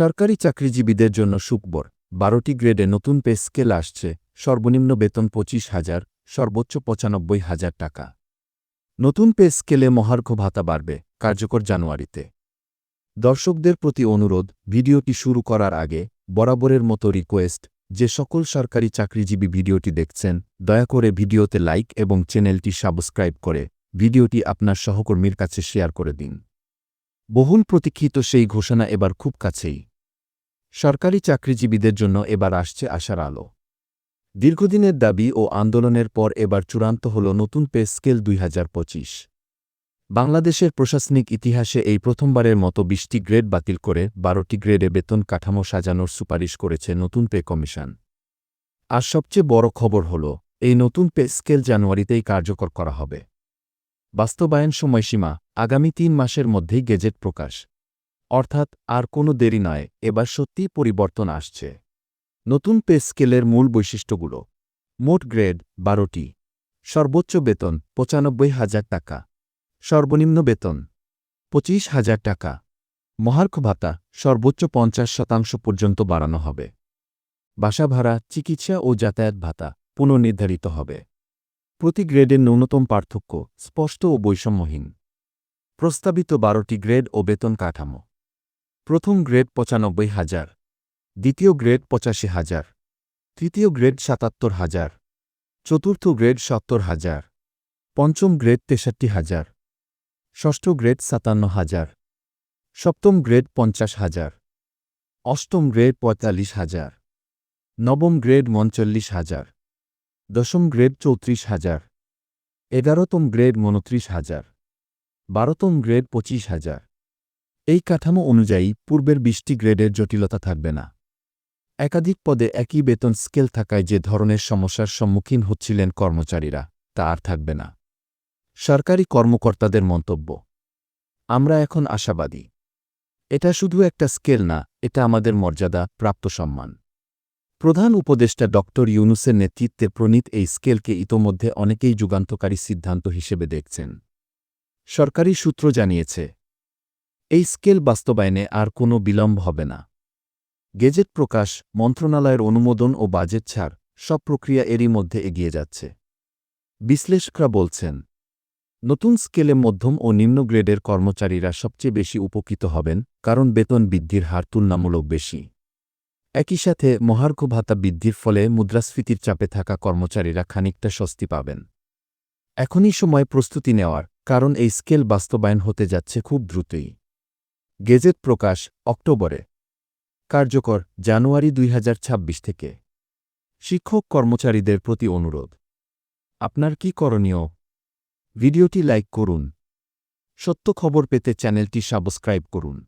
সরকারি চাকরিজীবীদের জন্য সুকবর বারোটি গ্রেডে নতুন পে স্কেল আসছে, সর্বনিম্ন বেতন পঁচিশ হাজার, সর্বোচ্চ পঁচানব্বই হাজার টাকা। নতুন পে স্কেলে মহার্ঘ ভাতা বাড়বে, কার্যকর জানুয়ারিতে। দর্শকদের প্রতি অনুরোধ, ভিডিওটি শুরু করার আগে, বরাবরের মতো রিকোয়েস্ট, যে সকল সরকারি চাকরিজীবী ভিডিওটি দেখছেন, দয়া করে ভিডিওতে লাইক এবং চ্যানেলটি সাবস্ক্রাইব করে, ভিডিওটি আপনার সহকর্মীর কাছে শেয়ার করে দিন। বহুল প্রতীক্ষিত সেই ঘোষণা এবার খুব কাছেই। সরকারি চাকরিজীবীদের জন্য এবার আসছে আশার আলো। দীর্ঘদিনের দাবি ও আন্দোলনের পর এবার চূড়ান্ত হল নতুন পে স্কেল দুই হাজার পঁচিশ। বাংলাদেশের প্রশাসনিক ইতিহাসে এই প্রথমবারের মতো বিশটি গ্রেড বাতিল করে বারোটি গ্রেডে বেতন কাঠামো সাজানোর সুপারিশ করেছে নতুন পে কমিশন। আর সবচেয়ে বড় খবর হল, এই নতুন পে স্কেল জানুয়ারিতেই কার্যকর করা হবে। বাস্তবায়ন সময়সীমা, আগামী তিন মাসের মধ্যেই গেজেট প্রকাশ। অর্থাৎ আর কোনো দেরি নয়, এবার সত্যিই পরিবর্তন আসছে। নতুন পে স্কেলের মূল বৈশিষ্ট্যগুলো। মোট গ্রেড, বারোটি। সর্বোচ্চ বেতন, পঁচানব্বই হাজার টাকা। সর্বনিম্ন বেতন, পঁচিশ হাজার টাকা। মহার্ঘ ভাতা, সর্বোচ্চ পঞ্চাশ শতাংশ পর্যন্ত বাড়ানো হবে। বাসা ভাড়া, চিকিৎসা ও যাতায়াত ভাতা পুনর্নির্ধারিত হবে। প্রতি গ্রেডের ন্যূনতম পার্থক্য স্পষ্ট ও বৈষম্যহীন। প্রস্তাবিত বারোটি গ্রেড ও বেতন কাঠামো। প্রথম গ্রেড পঁচানব্বই হাজার। দ্বিতীয় গ্রেড পঁচাশি হাজার। তৃতীয় গ্রেড সাতাত্তর হাজার। চতুর্থ গ্রেড সত্তর হাজার। পঞ্চম গ্রেড তেষট্টি হাজার। ষষ্ঠ গ্রেড সাতান্ন হাজার। সপ্তম গ্রেড পঞ্চাশ হাজার। অষ্টম গ্রেড পঁয়তাল্লিশ হাজার। নবম গ্রেড মনচল্লিশ হাজার। দশম গ্রেড চৌত্রিশ হাজার। এগারোতম গ্রেড মনত্রিশ হাজার। বারোতম গ্রেড পঁচিশ হাজার। এই কাঠামো অনুযায়ী পূর্বের বিশটি গ্রেডের জটিলতা থাকবে না। একাধিক পদে একই বেতন স্কেল থাকায় যে ধরনের সমস্যার সম্মুখীন হচ্ছিলেন কর্মচারীরা, তা আর থাকবে না। সরকারি কর্মকর্তাদের মন্তব্য, আমরা এখন আশাবাদী। এটা শুধু একটা স্কেল না, এটা আমাদের মর্যাদা, প্রাপ্ত সম্মান। প্রধান উপদেষ্টা ড. ইউনুসের নেতৃত্বে প্রণীত এই স্কেলকে ইতোমধ্যে অনেকেই যুগান্তকারী সিদ্ধান্ত হিসেবে দেখছেন। সরকারি সূত্র জানিয়েছে এই স্কেল বাস্তবায়নে আর কোনো বিলম্ব হবে না। গেজেট প্রকাশ, মন্ত্রণালয়ের অনুমোদন ও বাজেট ছাড়, সব প্রক্রিয়া এরই মধ্যে এগিয়ে যাচ্ছে। বিশ্লেষকরা বলছেন, নতুন স্কেলে মধ্যম ও নিম্ন গ্রেডের কর্মচারীরা সবচেয়ে বেশি উপকৃত হবেন কারণ বেতন বৃদ্ধির হার তুলনামূলক বেশি। একই সাথে মহার্ঘ ভাতা বৃদ্ধির ফলে মুদ্রাস্ফীতির চাপে থাকা কর্মচারীরা খানিকটা স্বস্তি পাবেন। এখনই সময় প্রস্তুতি নেওয়ার, কারণ এই স্কেল বাস্তবায়ন হতে যাচ্ছে খুব দ্রুতই। গেজেট প্রকাশ, অক্টোবরে। কার্যকর, জানুয়ারি দুই হাজার ছাব্বিশ থেকে। শিক্ষক কর্মচারীদের প্রতি অনুরোধ। আপনার কি করণীয়? ভিডিওটি লাইক করুন। সত্য খবর পেতে চ্যানেলটি সাবস্ক্রাইব করুন।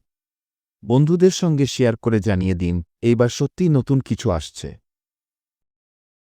বন্ধুদের সঙ্গে শেয়ার করে জানিয়ে দিন, এইবার সত্যিই নতুন কিছু আসছে।